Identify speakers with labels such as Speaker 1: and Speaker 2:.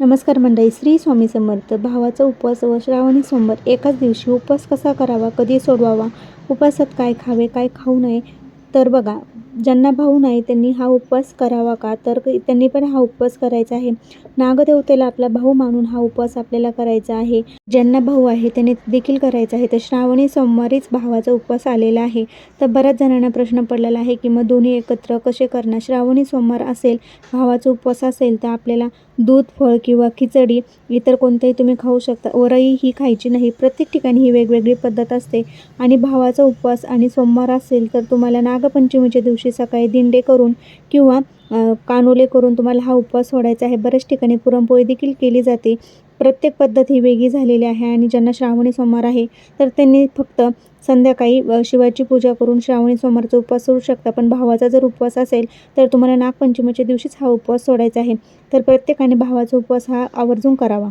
Speaker 1: नमस्कार मंडळी श्री स्वामी समर्थ. भावाचा उपवास व श्रावणी सोमवार. एकाच दिवशी उपवास कसा करावा कधी सोडवावा उपवासात काय खावे काय खाऊ नये तर बघा ज्यांना भाऊ नाही त्यांनी हा उपवास करावा का? तर क- त्यांनी पण हा उपवास करायचा आहे. नागदेवतेला आपला भाऊ मानून हा उपवास आपल्याला करायचा आहे. ज्यांना भाऊ आहे त्यांनी देखील करायचा आहे. तर श्रावणी सोमवारीच भावाचा उपवास आलेला आहे. तर बऱ्याच जणांना प्रश्न पडलेला आहे की मग दोन्ही एकत्र कसे करणार? श्रावणी सोमवार असेल भावाचा उपवास असेल तर आपल्याला दूध फळ किंवा खिचडी इतर कोणतेही तुम्ही खाऊ शकता. वरई ही खायची नाही. प्रत्येक ठिकाणी ही वेगवेगळी पद्धत असते. आणि भावाचा उपवास आणि सोमवार असेल तर तुम्हाला नागपंचमीच्या दिवशी सकाळी दिंडे करून किंवा कानोले करून तुम्हाला हा उपवास सोडायचा आहे. बऱ्याच ठिकाणी पुरणपोळी देखील केली जाते. प्रत्येक पद्धत ही वेगळी झालेली आहे आणि ज्यांना श्रावणी सोमवार आहे तर त्यांनी फक्त संध्याकाळी शिवाची पूजा करून श्रावणी सोमवारचा उपवास सोडू शकता. पण भावाचा जर उपवास असेल तर तुम्हाला नागपंचमीच्या दिवशीच हा उपवास सोडायचा आहे. तर प्रत्येकाने भावाचा उपवास हा आवर्जून करावा.